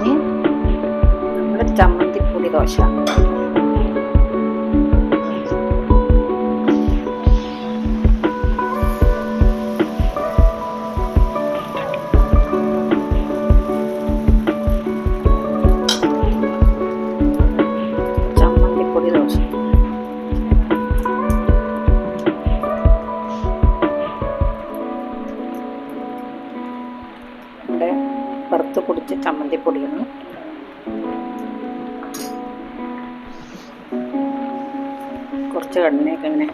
ഇനി ചമ്മന്തി ചമ്മന്തിപ്പൊടി ദോശ. ഇവിടെ വറുത്ത് പൊടിച്ച ചമ്മന്തിപ്പൊടിയാണ് കുറച്ച് ഇങ്ങനെ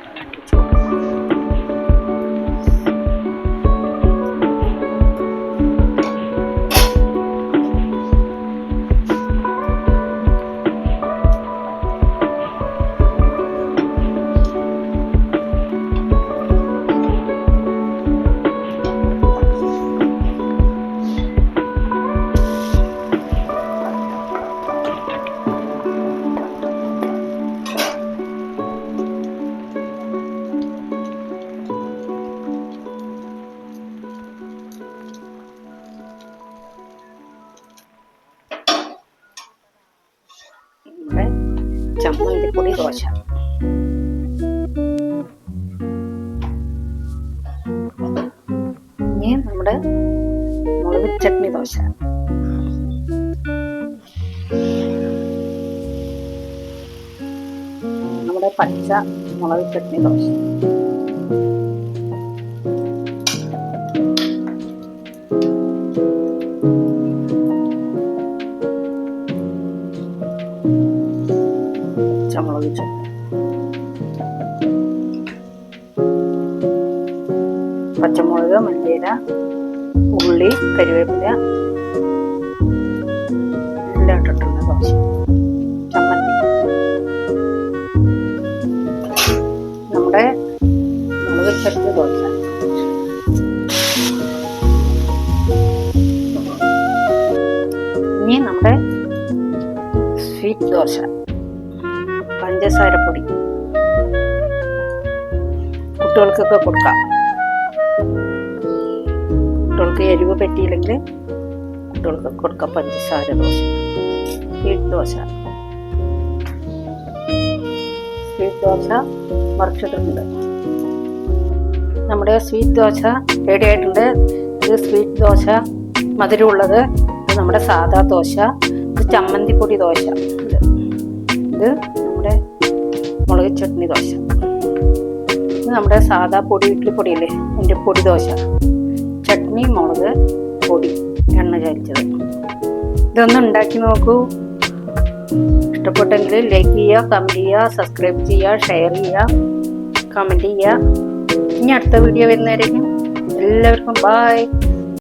ചമ്മന്തിപ്പൊടി ദോശ ഇനി നമ്മുടെ മുളക് ചട്നി ദോശ. നമ്മുടെ പച്ച മുളക് ചട്നി ദോശ. ചട്നി പച്ചമുളക് മല്ലിയില ഉള്ളി കരിവേപ്പില എല്ലാം ഇട്ടിട്ടുണ്ട് ദോശ ചമ്മന്തി. നമ്മുടെ മുളക് ചട്നി ദോശ ഇനി നമ്മുടെ സ്വീറ്റ് ദോശ. പഞ്ചസാരപ്പൊടി കുട്ടികൾക്കൊക്കെ കൊടുക്കാം. കുട്ടികൾക്ക് എരിവ് പറ്റിയില്ലെങ്കിൽ കുട്ടികൾക്ക് കൊടുക്കാം പഞ്ചസാര ദോശ. സ്വീറ്റ് ദോശ. സ്വീറ്റ് ദോശ മറിച്ചിട്ടുണ്ട് നമ്മുടെ സ്വീറ്റ് ദോശ റെഡി ആയിട്ടുണ്ട് ഇത് സ്വീറ്റ് ദോശ മധുരമുള്ളത്. നമ്മുടെ സാദാ ദോശ. ഇത് ചമ്മന്തിപ്പൊടി ദോശ. ഇത് നമ്മുടെ മുളക് ചട്നി ദോശ. ഇത് നമ്മുടെ സാധാ പൊടി ഇഡ്ഡലി പൊടിയില്ലേ? അതിന്റെ പൊടി ദോശ. ചട്നി മുളക് പൊടി എണ്ണ ചരിച്ചത് ഇതൊന്ന് ഉണ്ടാക്കി നോക്കൂ. ഇഷ്ടപ്പെട്ടെങ്കിൽ ലൈക്ക് ചെയ്യുക കമന്റ് ചെയ്യുക സബ്സ്ക്രൈബ് ചെയ്യുക ഷെയർ ചെയ്യുക കമന്റ് ചെയ്യുക. ഇനി അടുത്ത വീഡിയോ വരുന്നവരേക്കും എല്ലാവർക്കും ബായ്